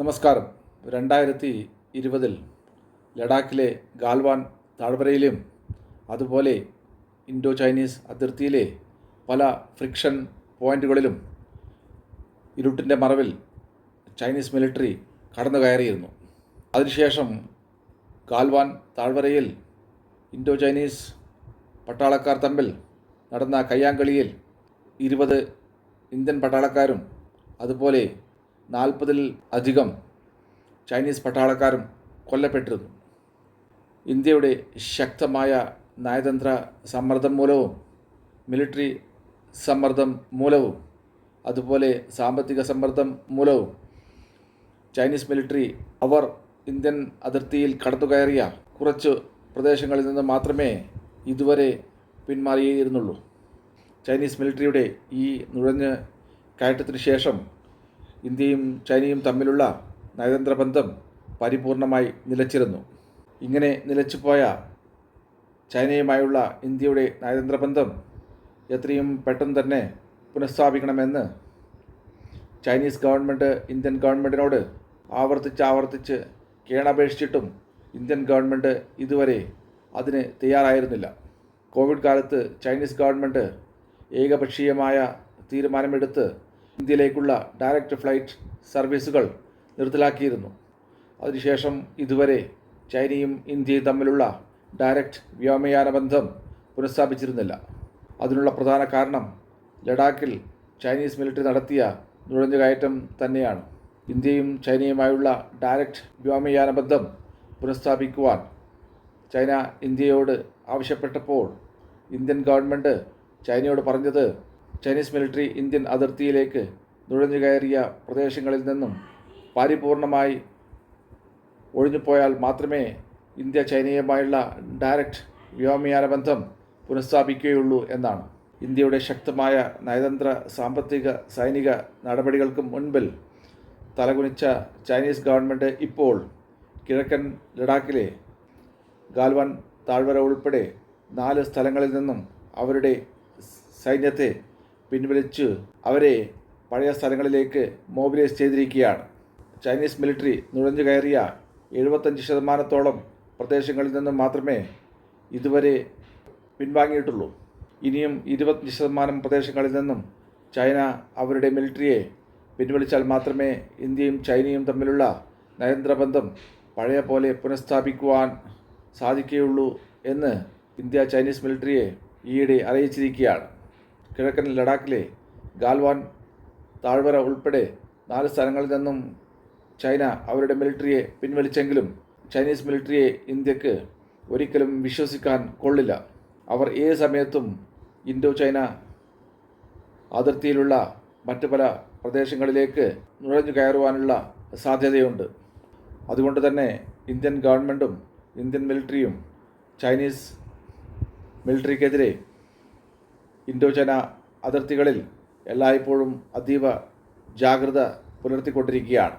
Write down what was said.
നമസ്കാരം. രണ്ടായിരത്തി ഇരുപതിൽ ലഡാക്കിലെ ഗാൽവാൻ താഴ്വരയിലും അതുപോലെ ഇൻഡോ ചൈനീസ് അതിർത്തിയിലെ പല ഫ്രിക്ഷൻ പോയിന്റുകളിലും ഇരുട്ടിന്റെ മറവിൽ ചൈനീസ് മിലിറ്ററി കടന്നു കയറിയിരുന്നു അതിനുശേഷം ഗാൽവാൻ താഴ്വരയിൽ ഇൻഡോ ചൈനീസ് പട്ടാളക്കാർ തമ്മിൽ നടന്ന കയ്യാങ്കളിയിൽ ഇരുപത് ഇന്ത്യൻ പട്ടാളക്കാരും അതുപോലെ നാൽപ്പതിൽ അധികം ചൈനീസ് പട്ടാളക്കാരും കൊല്ലപ്പെട്ടിരുന്നു. ഇന്ത്യയുടെ ശക്തമായ നയതന്ത്ര സമ്മർദ്ദം മൂലവും മിലിറ്ററി സമ്മർദ്ദം മൂലവും അതുപോലെ സാമ്പത്തിക സമ്മർദ്ദം മൂലവും ചൈനീസ് മിലിറ്ററി അവർ ഇന്ത്യൻ അതിർത്തിയിൽ കടന്നുകയറിയ കുറച്ച് പ്രദേശങ്ങളിൽ നിന്ന് മാത്രമേ ഇതുവരെ പിന്മാറിയിരുന്നുള്ളൂ. ചൈനീസ് മിലിറ്ററിയുടെ ഈ നുഴഞ്ഞ് കയറ്റത്തിന് ശേഷം ഇന്ത്യയും ചൈനയും തമ്മിലുള്ള നയതന്ത്ര ബന്ധം പരിപൂർണമായി നിലച്ചിരുന്നു. ഇങ്ങനെ നിലച്ചുപോയ ചൈനയുമായുള്ള ഇന്ത്യയുടെ നയതന്ത്ര ബന്ധം എത്രയും പെട്ടെന്ന് തന്നെ പുനഃസ്ഥാപിക്കണമെന്ന് ചൈനീസ് ഗവൺമെന്റ് ഇന്ത്യൻ ഗവൺമെന്റിനോട് ആവർത്തിച്ച് ആവർത്തിച്ച് കേണപേക്ഷിച്ചിട്ടും ഇന്ത്യൻ ഗവൺമെന്റ് ഇതുവരെ അതിന് തയ്യാറായിരുന്നില്ല. കോവിഡ് കാലത്ത് ചൈനീസ് ഗവൺമെന്റ് ഏകപക്ഷീയമായ തീരുമാനമെടുത്ത് ഇന്ത്യയിലേക്കുള്ള ഡയറക്റ്റ് ഫ്ലൈറ്റ് സർവീസുകൾ നിർത്തലാക്കിയിരുന്നു. അതിനുശേഷം ഇതുവരെ ചൈനയും ഇന്ത്യയും തമ്മിലുള്ള ഡയറക്റ്റ് വ്യോമയാന ബന്ധം പുനഃസ്ഥാപിച്ചിരുന്നില്ല. അതിനുള്ള പ്രധാന കാരണം ലഡാക്കിൽ ചൈനീസ് മിലിറ്ററി നടത്തിയ നുഴഞ്ഞുകയറ്റം തന്നെയാണ്. ഇന്ത്യയും ചൈനയുമായുള്ള ഡയറക്റ്റ് വ്യോമയാന ബന്ധം പുനഃസ്ഥാപിക്കുവാൻ ചൈന ഇന്ത്യയോട് ആവശ്യപ്പെട്ടപ്പോൾ ഇന്ത്യൻ ഗവൺമെന്റ് ചൈനയോട് പറഞ്ഞത് ചൈനീസ് മിലിറ്ററി ഇന്ത്യൻ അതിർത്തിയിലേക്ക് നുഴഞ്ഞു കയറിയ പ്രദേശങ്ങളിൽ നിന്നും പരിപൂർണമായി ഒഴിഞ്ഞുപോയാൽ മാത്രമേ ഇന്ത്യ ചൈനയുമായുള്ള ഡയറക്റ്റ് വ്യോമയാന ബന്ധം പുനഃസ്ഥാപിക്കുകയുള്ളൂ എന്നാണ്. ഇന്ത്യയുടെ ശക്തമായ നയതന്ത്ര സാമ്പത്തിക സൈനിക നടപടികൾക്ക് മുൻപിൽ തലകുനിച്ച ചൈനീസ് ഗവൺമെന്റ് ഇപ്പോൾ കിഴക്കൻ ലഡാക്കിലെ ഗാൽവൻ താഴ്വര ഉൾപ്പെടെ നാല് സ്ഥലങ്ങളിൽ നിന്നും അവരുടെ സൈന്യത്തെ പിൻവലിച്ച് അവരെ പഴയ സ്ഥലങ്ങളിലേക്ക് മോബിലൈസ് ചെയ്തിരിക്കുകയാണ്. ചൈനീസ് മിലിറ്ററി നുഴഞ്ഞു കയറിയ എഴുപത്തഞ്ച് ശതമാനത്തോളം പ്രദേശങ്ങളിൽ നിന്നും മാത്രമേ ഇതുവരെ പിൻവാങ്ങിയിട്ടുള്ളൂ. ഇനിയും ഇരുപത്തഞ്ച് ശതമാനം പ്രദേശങ്ങളിൽ നിന്നും ചൈന അവരുടെ മിലിറ്ററിയെ പിൻവലിച്ചാൽ മാത്രമേ ഇന്ത്യയും ചൈനയും തമ്മിലുള്ള നയതന്ത്ര ബന്ധം പഴയ പോലെ പുനഃസ്ഥാപിക്കുവാൻ സാധിക്കുകയുള്ളൂ എന്ന് ഇന്ത്യ ചൈനീസ് മിലിറ്ററിയെ ഈയിടെ അറിയിച്ചിരിക്കുകയാണ്. കിഴക്കൻ ലഡാക്കിലെ ഗാൽവാൻ താഴ്വര ഉൾപ്പെടെ നാല് സ്ഥലങ്ങളിൽ നിന്നും ചൈന അവരുടെ മിലിറ്ററിയെ പിൻവലിച്ചെങ്കിലും ചൈനീസ് മിലിറ്ററിയെ ഇന്ത്യയ്ക്ക് ഒരിക്കലും വിശ്വസിക്കാൻ കൊള്ളില്ല. അവർ ഏത് സമയത്തും ഇൻഡോ ചൈന അതിർത്തിയിലുള്ള മറ്റ് പല പ്രദേശങ്ങളിലേക്ക് നുഴഞ്ഞു കയറുവാനുള്ള സാധ്യതയുണ്ട്. അതുകൊണ്ട് തന്നെ ഇന്ത്യൻ ഗവൺമെന്റും ഇന്ത്യൻ മിലിറ്ററിയും ചൈനീസ് മിലിറ്ററിക്കെതിരെ ഇൻഡോ ചൈന അതിർത്തികളിൽ എല്ലായ്പ്പോഴും അതീവ ജാഗ്രത പുലർത്തിക്കൊണ്ടിരിക്കുകയാണ്.